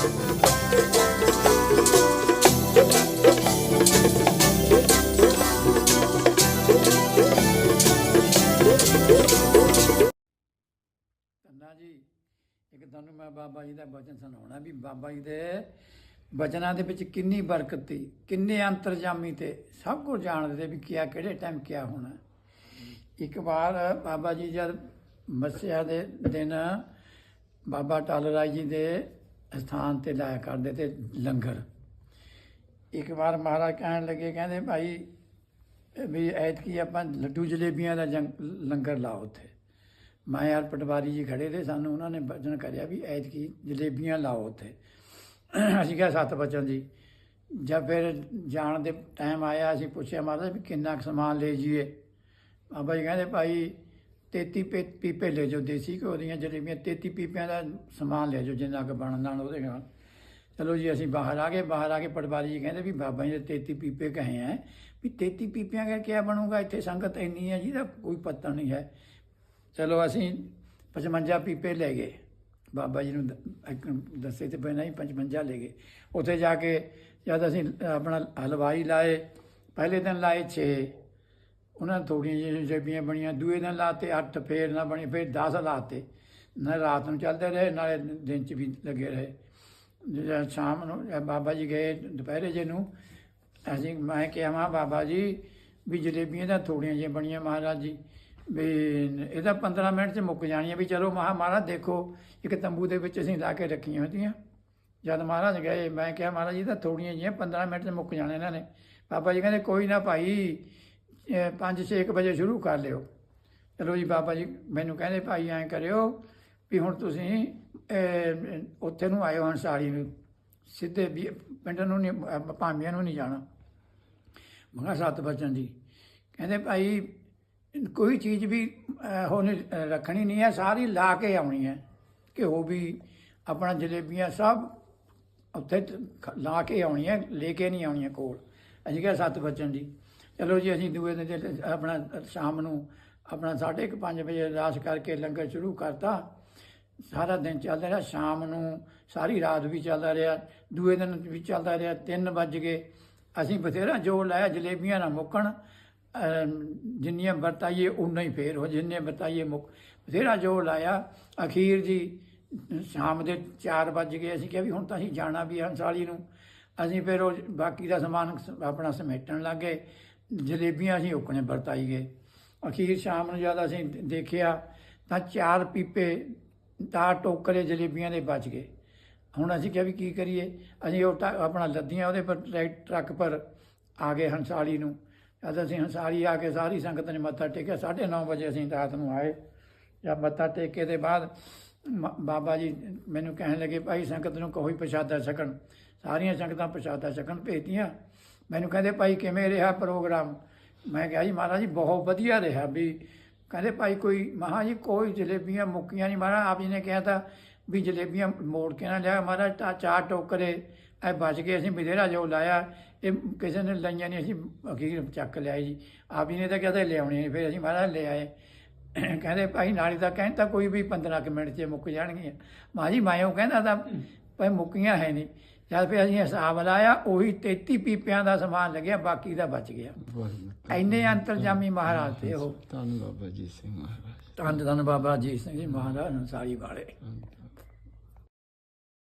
ਧੰਨਾ ਜੀ, ਇੱਕ ਤੁਹਾਨੂੰ ਮੈਂ ਬਾਬਾ ਜੀ ਦਾ ਬਚਨ ਸੁਣਾਉਣਾ ਵੀ ਬਾਬਾ ਜੀ ਦੇ ਬਚਨਾਂ ਦੇ ਵਿੱਚ ਕਿੰਨੀ ਬਰਕਤ ਸੀ, ਕਿੰਨੇ ਅੰਤਰਜਾਮੀ ਤੇ ਸਭ ਕੁਝ ਜਾਣਦੇ ਵੀ ਕਿਆ ਕਿਹੜੇ ਟਾਈਮ ਕਿਆ ਹੋਣਾ। ਇੱਕ ਵਾਰ ਬਾਬਾ ਜੀ ਜਦ ਮੱਸਿਆ ਦੇ ਦਿਨ ਬਾਬਾ ਟਾਲ ਰਾਏ ਜੀ ਦੇ ਸਥਾਨ ਤੇ ਲਾਇਆ ਕਰਦੇ ਤੇ ਲੰਗਰ। ਇੱਕ ਵਾਰ ਮਹਾਰਾਜ ਕਹਿਣ ਲੱਗੇ, ਕਹਿੰਦੇ ਭਾਈ, ਵੀ ਐਤਕੀ ਆਪਾਂ ਲੱਡੂ ਜਲੇਬੀਆਂ ਦਾ ਜੰਗ- ਲੰਗਰ ਲਾਓ ਉੱਥੇ। ਮੈਂ ਯਾਰ ਪਟਵਾਰੀ ਜੀ ਖੜੇ ਤੇ ਸਾਨੂੰ ਉਹਨਾਂ ਨੇ ਵਚਨ ਕਰਿਆ ਵੀ ਐਤਕੀ ਜਲੇਬੀਆਂ ਲਾਓ ਉੱਥੇ। ਅਸੀਂ ਕਿਹਾ, ਸੱਤ ਬਚਨ ਜੀ। ਜਦ ਫਿਰ ਜਾਣ ਦੇ ਟਾਈਮ ਆਇਆ, ਅਸੀਂ ਪੁੱਛਿਆ, ਮਹਾਰਾਜ, ਵੀ ਕਿੰਨਾ ਕੁ ਸਮਾਨ ਲੈ ਜੀਏ ਬਾਬਾ ਜੀ ਕਹਿੰਦੇ, ਭਾਈ 33 ਪੀ- ਪੀਪੇ ਲੈ ਜਾਓ, ਦੇਸੀ ਘਿਓ ਦੀਆਂ ਜਲੇਬੀਆਂ 33 ਪੀਪਿਆਂ ਦਾ ਸਮਾਨ ਲੈ ਜਾਓ, ਜਿੰਨਾ ਕੁ ਬਣਨ ਨਾਲ ਉਹਦੇ ਨਾਲ। ਚਲੋ ਜੀ, ਅਸੀਂ ਬਾਹਰ ਆ ਗਏ, ਬਾਹਰ ਆ ਕੇ ਪਟਵਾਰੀ ਜੀ ਕਹਿੰਦੇ ਵੀ ਬਾਬਾ ਜੀ ਦੇ 33 ਪੀਪੇ ਕਹੇ ਹੈ ਵੀ 33 ਪੀਪਿਆਂ ਦਾ ਕੀ ਬਣੂਗਾ? ਇੱਥੇ ਸੰਗਤ ਇੰਨੀ ਹੈ ਜਿਹਦਾ ਕੋਈ ਪਤਾ ਨਹੀਂ ਹੈ। ਚਲੋ ਅਸੀਂ 55 ਪੀਪੇ ਲੈ ਗਏ। ਬਾਬਾ ਜੀ ਨੂੰ ਇੱਕ ਦੱਸੇ ਤੇ ਪਹਿਲਾਂ ਹੀ 55 ਲੈ ਗਏ। ਉੱਥੇ ਜਾ ਕੇ ਜਦ ਅਸੀਂ ਆਪਣਾ ਹਲਵਾਈ ਲਾਏ, ਪਹਿਲੇ ਦਿਨ ਲਾਏ 6 ਉਹਨਾਂ ਨੇ ਥੋੜੀਆਂ ਜਿਹੀਆਂ ਜਲੇਬੀਆਂ ਬਣੀਆਂ, ਦੂਏ ਦਿਨ ਲਾਤੇ, ਅੱਠ ਫੇਰ ਨਾ ਬਣੇ, ਫੇਰ 10 ਲਾਤੇ। ਨਾ ਰਾਤ ਨੂੰ ਚੱਲਦੇ ਰਹੇ, ਨਾਲੇ ਦਿਨ ਚ ਵੀ ਲੱਗੇ ਰਹੇ। ਜਦੋਂ ਸ਼ਾਮ ਨੂੰ ਬਾਬਾ ਜੀ ਗਏ ਦੁਪਹਿਰੇ ਜੇ ਨੂੰ, ਅਸੀਂ ਮੈਂ ਕਿਹਾ, ਮਾ ਬਾਬਾ ਜੀ, ਵੀ ਜਲੇਬੀਆਂ ਤਾਂ ਥੋੜੀਆਂ ਜਿਹੀਆਂ ਬਣੀਆਂ ਮਹਾਰਾਜ ਜੀ। ਵੀ ਇਹਦਾ 15 ਮਿੰਟ ਚ ਮੁੱਕ ਜਾਣੀਆਂ, ਵੀ ਚਲੋ ਮਹਾ, ਮਹਾਰਾਜ ਦੇਖੋ, ਇੱਕ ਤੰਬੂ ਦੇ ਵਿੱਚ ਅਸੀਂ ਲਾ ਕੇ ਰੱਖੀਆਂ ਹੁੰਦੀਆਂ। ਜਦ ਮਹਾਰਾਜ ਗਏ, ਮੈਂ ਕਿਹਾ, ਮਹਾਰਾਜ ਜੀ ਤਾਂ ਥੋੜੀਆਂ ਜਿਹੀਆਂ 15 ਮਿੰਟ ਚ ਮੁੱਕ ਜਾਣੇ ਇਹਨਾਂ ਨੇ। ਬਾਬਾ ਜੀ ਕਹਿੰਦੇ, ਕੋਈ ਨਾ ਭਾਈ 5-6 ਵਜੇ ਸ਼ੁਰੂ ਕਰ ਲਿਓ। ਚਲੋ ਜੀ ਬਾਬਾ ਜੀ ਮੈਨੂੰ ਕਹਿੰਦੇ ਭਾਈ ਐਂ ਕਰਿਓ ਵੀ ਹੁਣ ਤੁਸੀਂ ਉੱਥੇ ਨੂੰ ਆਇਓ ਹੰਸਾਲੀ ਨੂੰ। ਸਿੱਧੇ ਵੀ ਪਿੰਡ ਨੂੰ ਨਹੀਂ ਭਾਮੀਆਂ ਨੂੰ ਨਹੀਂ ਜਾਣਾ। ਮਗਾ ਸੱਤ ਬਚਨ ਜੀ। ਕਹਿੰਦੇ ਭਾਈ ਕੋਈ ਚੀਜ਼ ਵੀ ਅਹ, ਉਹ ਨਹੀਂ ਰੱਖਣੀ ਨਹੀਂ ਹੈ ਸਾਰੀ ਲਾ ਕੇ ਆਉਣੀ ਹੈ। ਘਿਓ ਵੀ ਆਪਣਾ ਜਲੇਬੀਆਂ ਸਭ ਉੱਥੇ ਲਾ ਕੇ ਆਉਣੀ ਹੈ ਲੈ ਕੇ ਨਹੀਂ ਆਉਣੀਆਂ ਕੋਲ। ਅਸੀਂ ਕਿਹਾ ਸੱਤ ਬਚਨ ਜੀ। ਚਲੋ ਜੀ, ਅਸੀਂ ਦੂਏ ਦਿਨ ਆਪਣਾ ਸ਼ਾਮ ਨੂੰ ਆਪਣਾ 5:30 ਵਜੇ ਅਰਦਾਸ ਕਰਕੇ ਲੰਗਰ ਸ਼ੁਰੂ ਕਰਤਾ। ਸਾਰਾ ਦਿਨ ਚੱਲਦਾ ਰਿਹਾ। ਸ਼ਾਮ ਨੂੰ ਸਾਰੀ ਰਾਤ ਵੀ ਚੱਲਦਾ ਰਿਹਾ। ਦੂਏ ਦਿਨ ਵੀ ਚੱਲਦਾ ਰਿਹਾ। 3 ਵੱਜ ਗਏ। ਅਸੀਂ ਬਥੇਰਾ ਜੋਰ ਲਾਇਆ। ਜਲੇਬੀਆਂ ਨਾ ਮੁੱਕਣ। ਜਿੰਨੀਆਂ ਵਰਤਾਈਏ ਉਨਾ ਹੀ ਫੇਰ ਹੋ ਜਿੰਨੇ ਵਰਤਾਈਏ ਮੁੱਕ, ਬਥੇਰਾ ਜੋਰ ਲਾਇਆ। ਅਖੀਰ ਜੀ, ਸ਼ਾਮ ਦੇ 4 ਵੱਜ ਗਏ। ਅਸੀਂ ਕਿਹਾ ਵੀ ਹੁਣ ਤਾਂ ਅਸੀਂ ਜਾਣਾ ਵੀ ਹੈ ਹੰਸਾਲੀ ਨੂੰ। ਅਸੀਂ ਫਿਰ ਉਹ ਬਾਕੀ ਦਾ ਸਮਾਨ ਸ- ਆਪਣਾ ਸਮੇਟਣ ਲੱਗੇ ਜਲੇਬੀਆਂ ਅਸੀਂ ਉਕਣੇ ਵਰਤਾਈ ਗਏ। ਅਖੀਰ ਸ਼ਾਮ ਨੂੰ ਜਦ ਅਸੀਂ ਦੇਖਿਆ ਤਾਂ ਚਾਰ ਪੀਪੇ ਤਾਂ ਟੋਕਰੇ ਜਲੇਬੀਆਂ ਦੇ ਬਚ ਗਏ। ਹੁਣ ਅਸੀਂ ਕਿਹਾ ਵੀ ਕੀ ਕਰੀਏ? ਅਸੀਂ ਉਹ ਟਾ- ਆਪਣਾ ਲੱਦੀਆਂ ਉਹਦੇ ਪਰ ਟਰੈਕ- ਟਰੱਕ ਪਰ ਆ ਗਏ ਹੰਸਾਲੀ ਨੂੰ। ਜਦ ਅਸੀਂ ਹੰਸਾਲੀ ਆ ਕੇ ਸਾਰੀ ਸੰਗਤ ਨੇ ਮੱਥਾ ਟੇਕਿਆ 9:30 ਵਜੇ ਅਸੀਂ ਰਾਤ ਨੂੰ ਆਏ। ਜਦ ਮੱਥਾ ਟੇਕੇ ਦੇ ਬਾਅਦ ਮ- ਬਾਬਾ ਜੀ ਮੈਨੂੰ ਕਹਿਣ ਲੱਗੇ, ਭਾਈ, ਸੰਗਤ ਨੂੰ ਕੋਈ ਪ੍ਰਸ਼ਾਦਾ ਛਕਣ। ਸਾਰੀਆਂ ਸੰਗਤਾਂ ਪ੍ਰਸ਼ਾਦਾ ਛਕਣ ਭੇਜਤੀਆਂ। ਮੈਨੂੰ ਕਹਿੰਦੇ ਭਾਈ ਕਿਵੇਂ ਰਿਹਾ ਪ੍ਰੋਗਰਾਮ? ਮੈਂ ਕਿਹਾ ਜੀ ਮਹਾਰਾਜ ਜੀ ਬਹੁਤ ਵਧੀਆ ਰਿਹਾ ਵੀ। ਕਹਿੰਦੇ ਭਾਈ ਕੋਈ ਮਹਾ ਜੀ ਕੋਈ ਜਲੇਬੀਆਂ ਮੁੱਕੀਆਂ ਨਹੀਂ। ਮਹਾਰਾਜ ਆਪ ਜੀ ਨੇ ਕਿਹਾ ਤਾਂ ਵੀ ਜਲੇਬੀਆਂ ਮੋੜ ਕੇ ਨਾ ਲਿਆ ਮਹਾਰਾਜ ਤਾਂ ਚਾਰ ਟੋਕਰੇ ਐ ਬਚ ਗਏ ਅਸੀਂ ਬਥੇਰਾ ਜੋ ਲਾਇਆ ਇਹ ਕਿਸੇ ਨੇ ਲਈਆਂ ਨਹੀਂ ਅਸੀਂ ਅਖੀਰ ਚੱਕ ਲਿਆਏ ਜੀ। ਆਪ ਜੀ ਨੇ ਤਾਂ ਕਹਿੰਦੇ ਲਿਆਉਣੀ ਨਹੀਂ ਫਿਰ ਅਸੀਂ ਮਹਾਰਾਜ ਲੈ ਆਏ। ਕਹਿੰਦੇ ਭਾਈ ਨਾਲੀ ਦਾ ਕਹਿੰਦਾ ਕੋਈ ਵੀ 15 ਕੁ ਮਿੰਟ 'ਚ ਮੁੱਕ ਜਾਣਗੀਆਂ। ਮਾਂ ਜੀ ਮੈਂ ਉਹ ਕਹਿੰਦਾ ਤਾਂ ਭਾਈ ਮੁੱਕੀਆਂ ਹੈ ਨਹੀਂ। ਜਦ ਫਿਰ ਅਸੀਂ ਹਿਸਾਬ ਲਾਇਆ ਉਹੀ 33 ਪੀਪਿਆਂ ਦਾ ਸਮਾਨ ਲੱਗਿਆ ਬਾਕੀ ਦਾ ਬਚ ਗਿਆ। ਇੰਨੇ ਅੰਤਰਜਾਮੀ ਮਹਾਰਾਜ ਤੇ ਉਹ। ਧੰਨ ਬਾਬਾ ਜੀ ਸਿੰਘ ਮਹਾਰਾਜ। ਧੰਨ ਧੰਨ ਬਾਬਾ ਜੀ ਸਿੰਘ ਜੀ ਮਹਾਰਾਜ ਹੰਸਾਰੀ ਵਾਲੇ।